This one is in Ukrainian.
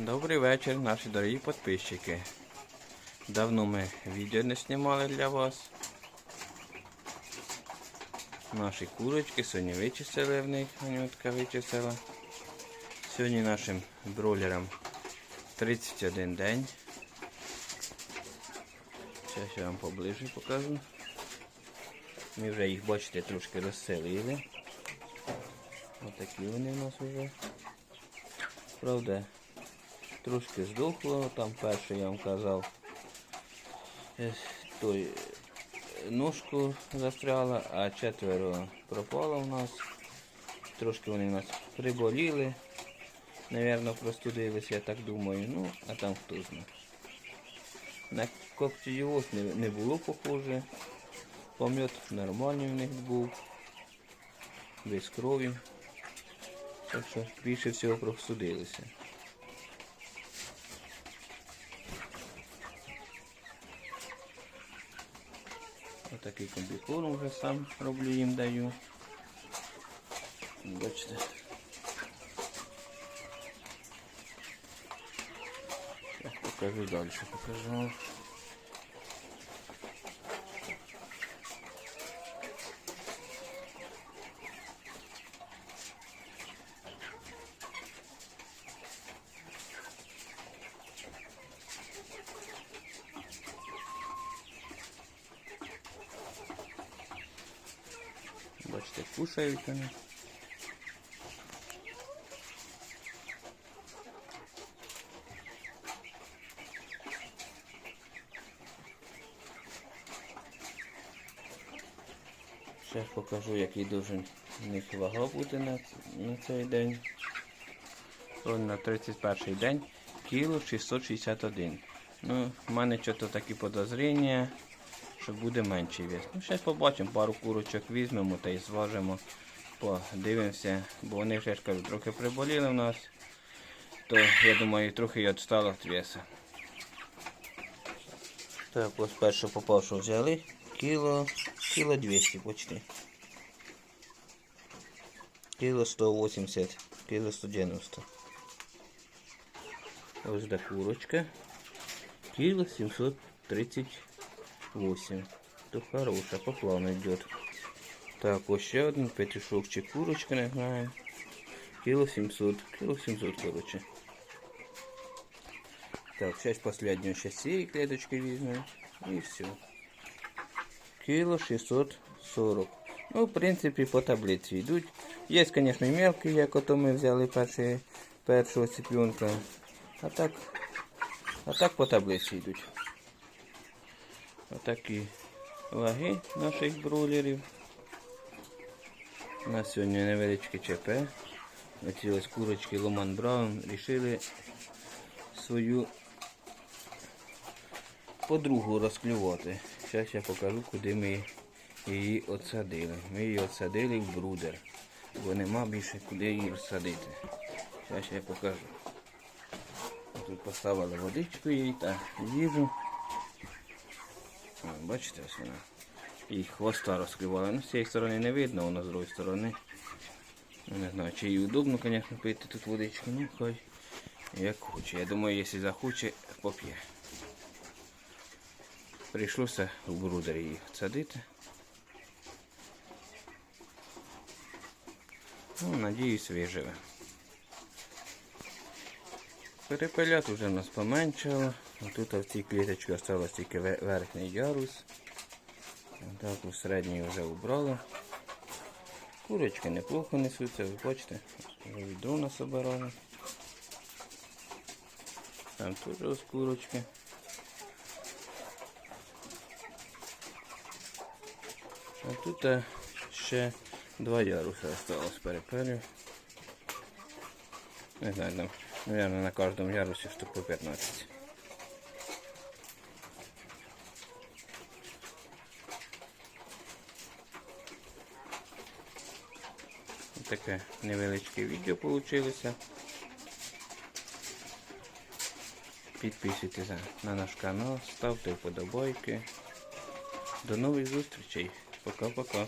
Добрий вечір, наші дорогі підписчики. Давно ми відео не знімали для вас. Наші курочки сьогодні вичистили в них, Анютка вичистила. Сьогодні нашим бройлерам 31 день. Зараз я вам поближе покажу. Ми вже їх, бачите, трошки розселили. Отакі вони в нас вже. Правда, трошки здохло, там перше я вам казав, той е, ножку застряла, а четверо пропало в нас. Трошки вони в нас приболіли. Навірно, простудились, я так думаю. Ну, а там хто знає. На коптіоз не, не було похоже. Пом'ят нормальний в них був. Без крові. Так що більше всього простудилися. Отакий комбікорм вже сам роблю їм даю. Бачите. Покажу далі, покажу. Бачите, кушають вони. Ще покажу, який должен у них вага бути на, на цей день. Ось на 31 день кіло 661. Ну, в мене щось такі подозріння, курочок буде менший вес. Ну, Зараз побачимо, пару курочок візьмемо та й зважимо, подивимося, бо вони вже ж кажуть, трохи приболіли в нас, то я думаю трохи і відстало від веса. Так, ось перше попавшу взяли. Кіло кіло 200 почти. Кіло 180, кіло 190. Ось до курочка. Кіло 730. 8. То хорошая, по плану идет. Так, вот еще один петушок, курочка, не знаю. Кило 700, кило 700, короче. Так, сейчас последнюю, сейчас серии клеточки видно И все. Кило 640. Ну, в принципе, по таблице идут. Есть, конечно, і мелкі, як мы взяли перші, першого. А так, а так по таблице идут. Отакі ваги наших бройлерів. У нас сьогодні невеличке ЧП. Оці ось курочки Ломан Браун рішили свою подругу розклювати. Зараз я покажу, куди ми її отсадили. Ми її отсадили в брудер, бо нема більше куди її садити. Зараз я покажу. Тут поставили водичку їй та їжу. Бачите, ось вона. І хвоста розкривала. Ну, з цієї сторони не видно, воно з другої сторони. Ну, Не знаю, чи їй удобно, звісно, пити тут водичку, ну хай як хоче. Я думаю, якщо захоче, поп'є. Прийшлося в брудер її садити. Ну, надіюсь, виживе. Перепелят вже в нас поменшало. Тут в цій кліточці залишилось тільки ве- верхній ярус. Так, у середній вже убрали. Курочки неплохо несуться, ви бачите, вже відро насобирали. Там теж ось курочки. А тут е, ще два яруси осталось перепелів. Не знаю, там, наверное, на каждом ярусе штук по 15. Таке невеличке відео вийшло. Підписуйтесь на наш канал, ставте вподобайки. До нових зустрічей. Пока-пока.